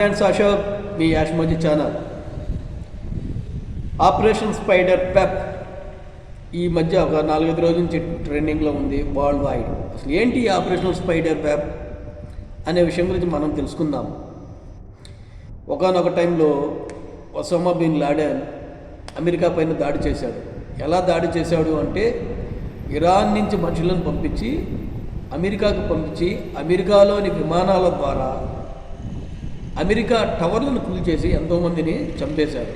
Friends Ashok మీ యాష్మోజీ channel. Operation spider web ఈ మధ్య ఒక నాలుగైదు రోజుల నుంచి ట్రెండింగ్లో ఉంది వరల్డ్ వైడ్ అసలు ఏంటి ఆపరేషన్ స్పైడర్ పెప్ అనే విషయం గురించి మనం తెలుసుకుందాం. ఒకనొక టైంలో ఒసామా బిన్ లాడెన్ అమెరికా పైన దాడి చేశాడు. ఎలా దాడి చేశాడు అంటే ఇరాన్ నుంచి మనుషులను పంపించి అమెరికాకు పంపించి అమెరికాలోని విమానాల ద్వారా అమెరికా టవర్లను కూల్చేసి ఎంతోమందిని చంపేశారు.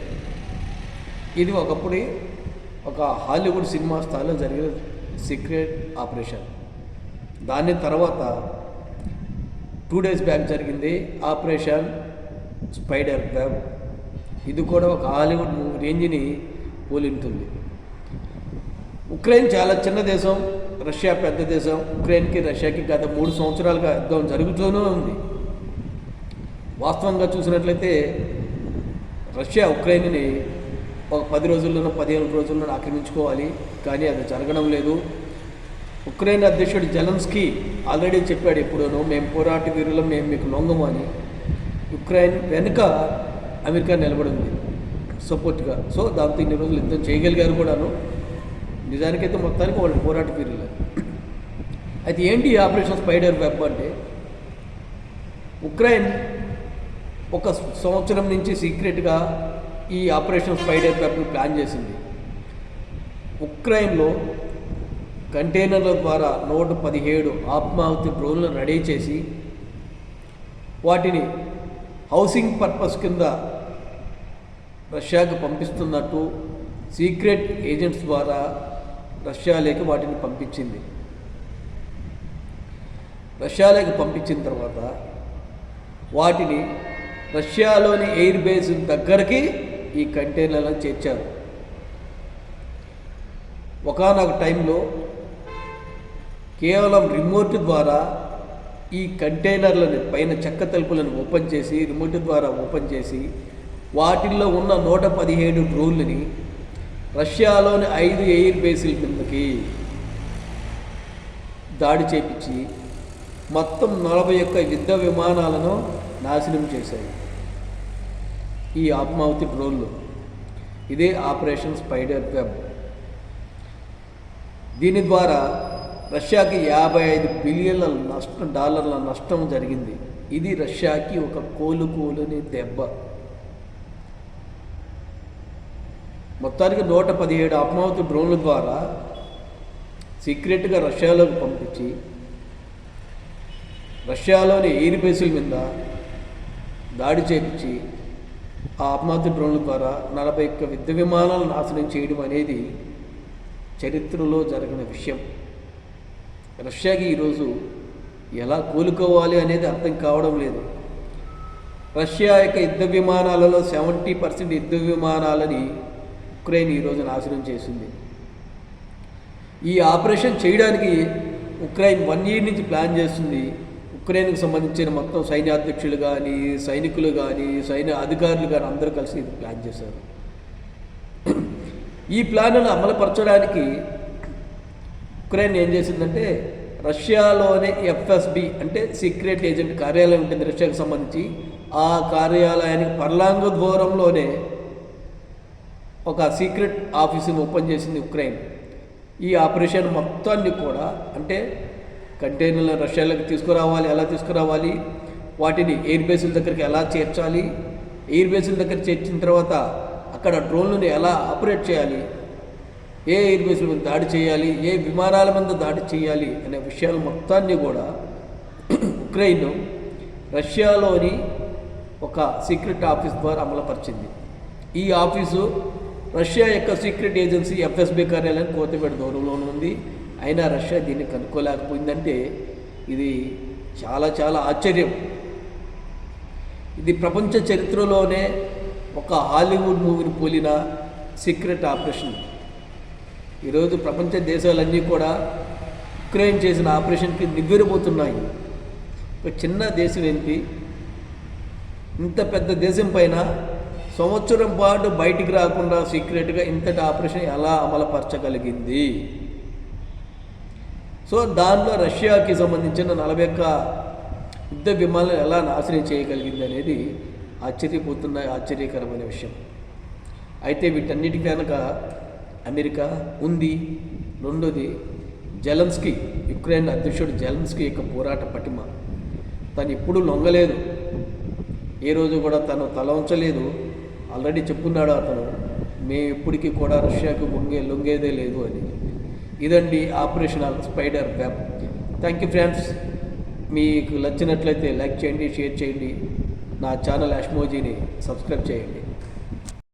ఇది ఒకప్పుడు ఒక హాలీవుడ్ సినిమా స్థాయిలో జరిగిన సీక్రెట్ ఆపరేషన్. దాని తర్వాత టూ డేస్ బ్యాక్ జరిగింది ఆపరేషన్ స్పైడర్ వెబ్. ఇది కూడా ఒక హాలీవుడ్ మూవీ రేంజ్ని పోలింటుంది ఉక్రెయిన్ చాలా చిన్న దేశం రష్యా పెద్ద దేశం. ఉక్రెయిన్కి రష్యాకి గత మూడు సంవత్సరాలుగా యుద్ధం జరుగుతూనే ఉంది. వాస్తవంగా చూసినట్లయితే రష్యా ఉక్రెయిన్ని ఒక పది రోజుల్లోనో పదిహేను రోజుల్లోనో ఆక్రమించుకోవాలి. కానీ అది జరగడం లేదు. ఉక్రెయిన్ అధ్యక్షుడు జలన్స్కీ ఆల్రెడీ చెప్పాడు ఎప్పుడోనో మేము పోరాట వీరులం మేము మీకు లొంగము అని. ఉక్రెయిన్ వెనుక అమెరికా నిలబడింది సపోర్ట్గా. సో దాంతో ఇన్ని రోజులు యుద్ధం చేయగలిగారు కూడాను. నిజానికైతే మొత్తానికి వాళ్ళు పోరాట వీరులే. అయితే ఏంటి ఆపరేషన్ స్పైడర్ వెబ్ అంటే? ఉక్రెయిన్ ఒక సంవత్సరం నుంచి సీక్రెట్గా ఈ ఆపరేషన్ స్పైడర్ వెబ్ని ప్లాన్ చేసింది. ఉక్రెయిన్లో కంటైనర్ల ద్వారా నూట పదిహేడు ఆత్మాహుతి డ్రోన్లను రెడీ చేసి వాటిని హౌసింగ్ పర్పస్ కింద రష్యాకు పంపిస్తున్నట్టు సీక్రెట్ ఏజెంట్స్ ద్వారా రష్యాలోకి వాటిని పంపించింది. రష్యాలోకి పంపించిన తర్వాత వాటిని రష్యాలోని ఎయిర్ బేస్ దగ్గరికి ఈ కంటైనర్లను చేర్చారు. ఒకనొక టైంలో కేవలం రిమోట్ ద్వారా ఈ కంటైనర్లను పైన చెక్క తలుపులను ఓపెన్ చేసి రిమోట్ ద్వారా ఓపెన్ చేసి వాటిల్లో ఉన్న నూట పదిహేడు డ్రోన్లని రష్యాలోని ఐదు ఎయిర్ బేసుల కిందకి దాడి చేపించి మొత్తం నలభై ఒక్క యుద్ధ విమానాలను నాశనం చేశాయి. ఈ ఆత్మాహుతి డ్రోన్లు ఇదే ఆపరేషన్ స్పైడర్ వెబ్. దీని ద్వారా రష్యాకి యాభై ఐదు బిలియన్ల నష్టం డాలర్ల నష్టం జరిగింది. ఇది రష్యాకి ఒక కోలు కోలుని దెబ్బ. మొత్తానికి నూట పదిహేడు ఆత్మాహుతి డ్రోన్ల ద్వారా సీక్రెట్గా రష్యాలోకి పంపించి రష్యాలోని ఎయిర్ బేసుల మీద దాడి చేపించి ఆ ఆత్మాహుతి డ్రోన్ల ద్వారా నలభై ఒక్క యుద్ధ విమానాలను నాశనం చేయడం అనేది చరిత్రలో జరిగిన విషయం. రష్యాకి ఈరోజు ఎలా కోలుకోవాలి అనేది అర్థం కావడం లేదు. రష్యా యొక్క యుద్ధ విమానాలలో సెవెంటీ పర్సెంట్ యుద్ధ విమానాలని ఉక్రెయిన్ ఈరోజు నాశనం చేసింది. ఈ ఆపరేషన్ చేయడానికి ఉక్రెయిన్ వన్ ఇయర్ నుంచి ప్లాన్ చేస్తుంది. ఉక్రెయిన్కి సంబంధించిన మొత్తం సైన్యాధ్యక్షులు కానీ సైనికులు కానీ సైన్య అధికారులు కానీ అందరూ కలిసి ఇది ప్లాన్ చేశారు. ఈ ప్లాన్ను అమలుపరచడానికి ఉక్రెయిన్ ఏం చేసిందంటే రష్యాలోనే ఎఫ్ఎస్బి అంటే సీక్రెట్ ఏజెంట్ కార్యాలయం ఉంటుంది రష్యాకు సంబంధించి ఆ కార్యాలయానికి పర్లాంగ దూరంలోనే ఒక సీక్రెట్ ఆఫీసుని ఓపెన్ చేసింది ఉక్రెయిన్. ఈ ఆపరేషన్ మొత్తాన్ని కూడా అంటే కంటైనర్లు రష్యాలకు తీసుకురావాలి ఎలా తీసుకురావాలి వాటిని ఎయిర్ బేసుల దగ్గరికి ఎలా చేర్చాలి ఎయిర్ బేసుల దగ్గర చేర్చిన తర్వాత అక్కడ డ్రోన్లను ఎలా ఆపరేట్ చేయాలి ఏ ఎయిర్ బేసుల మీద దాడి చేయాలి ఏ విమానాల మీద దాడి చేయాలి అనే విషయాలు మొత్తాన్ని కూడా ఉక్రెయిన్ రష్యాలోని ఒక సీక్రెట్ ఆఫీస్ ద్వారా అమలుపరిచింది. ఈ ఆఫీసు రష్యా యొక్క సీక్రెట్ ఏజెన్సీ ఎఫ్ఎస్బి కార్యాలయం కోతపేట దూరంలోనే ఉంది అయినా రష్యా దీన్ని కనుక్కోలేకపోయిందంటే ఇది చాలా చాలా ఆశ్చర్యం. ఇది ప్రపంచ చరిత్రలోనే ఒక హాలీవుడ్ మూవీని పోలిన సీక్రెట్ ఆపరేషన్. ఈరోజు ప్రపంచ దేశాలన్నీ కూడా ఉక్రెయిన్ చేసిన ఆపరేషన్కి నివ్వెరబోతున్నాయి ఒక చిన్న దేశం ఏంటి? ఇంత పెద్ద దేశం పైన సంవత్సరం పాటు బయటికి రాకుండా సీక్రెట్గా ఇంతటి ఆపరేషన్ ఎలా అమలుపరచగలిగింది? సో దానిలో రష్యాకి సంబంధించిన నలభై ఒక్క యుద్ధ విమానాలను ఎలా నాశనం చేయగలిగింది అనేది ఆశ్చర్యపోతున్న ఆశ్చర్యకరమైన విషయం. అయితే వీటన్నిటి కనుక అమెరికా ఉంది. రెండోది జెలన్స్కీ యుక్రెయిన్ అధ్యక్షుడు జెలన్స్కీ యొక్క పోరాట పటిమ. తను ఎప్పుడూ లొంగలేదు. ఏ రోజు కూడా తను తల ఉంచలేదు. ఆల్రెడీ చెప్పున్నాడు అతను మేము ఎప్పటికీ కూడా రష్యాకు లొంగే లొంగేదే లేదు అని. ఇదండి operation spider web. Thank you friends మీకు నచ్చినట్లయితే లైక్ చేయండి షేర్ చేయండి. నా ఛానల్ అష్మోజీని సబ్స్క్రైబ్ చేయండి.